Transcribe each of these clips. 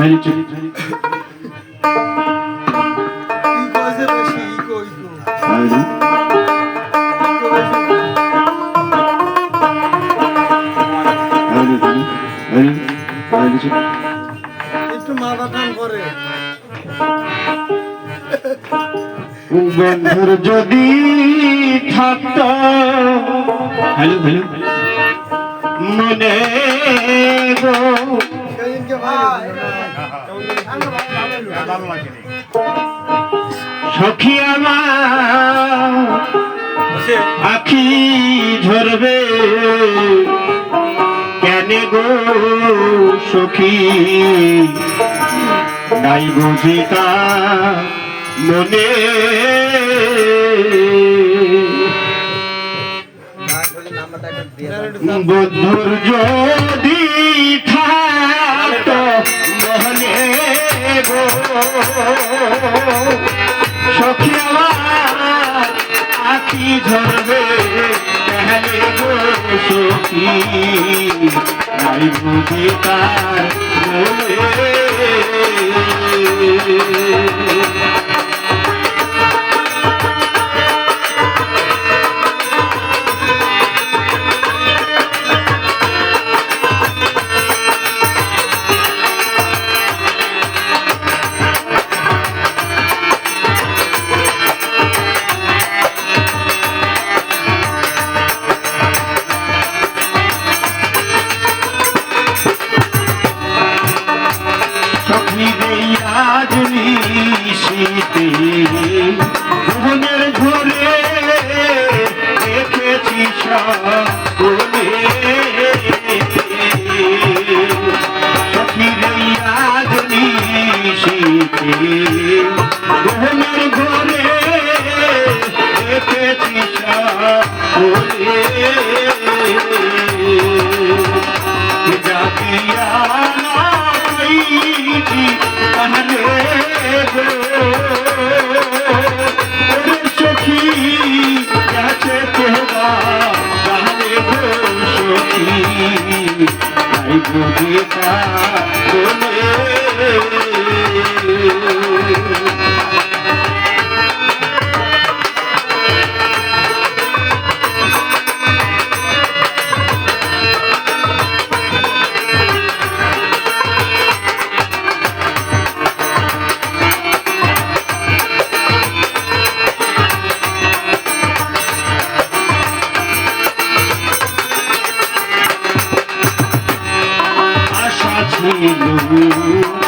হ্যাঁ চুপ হ্যাঁ একটু মাথা টান করে বন্ধুর যদি থাকত হ্যালো হ্যালো মনে সখী আমার আখি ঝরবে কেন গো সখী? নাই বুঝিতা মনে। বন্ধুর যদি সখী আমার আখি ঝরবে কেহলে গো সখী? নাই বুঝি তার শীতে ভুবনের ঘরে দেখেছি সকলে বুঝিতা বলে আশা ছিল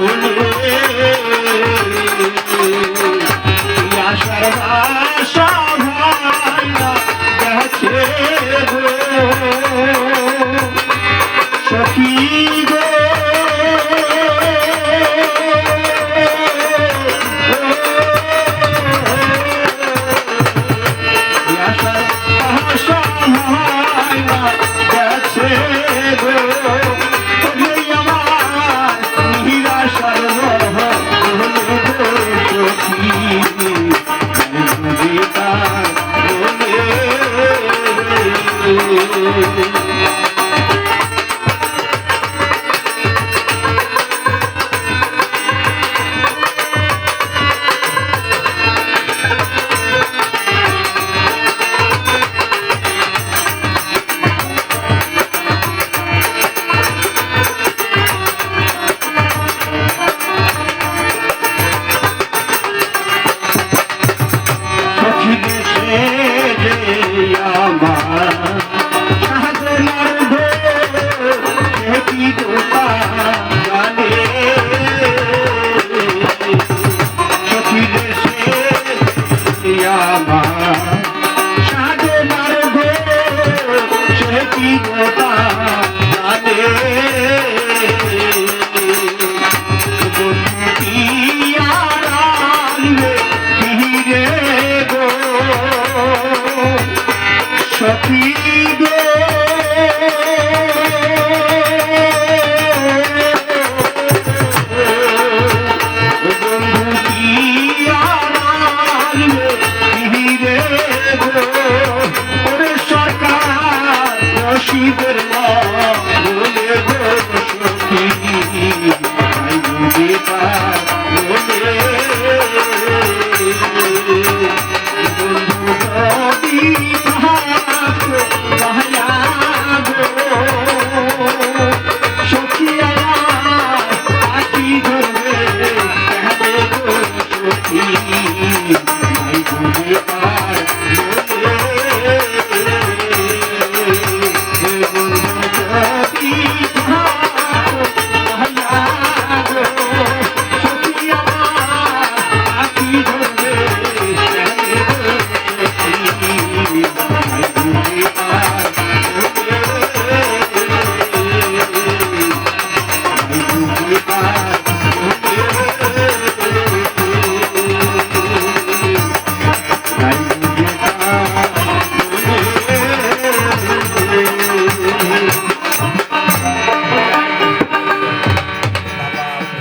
বলে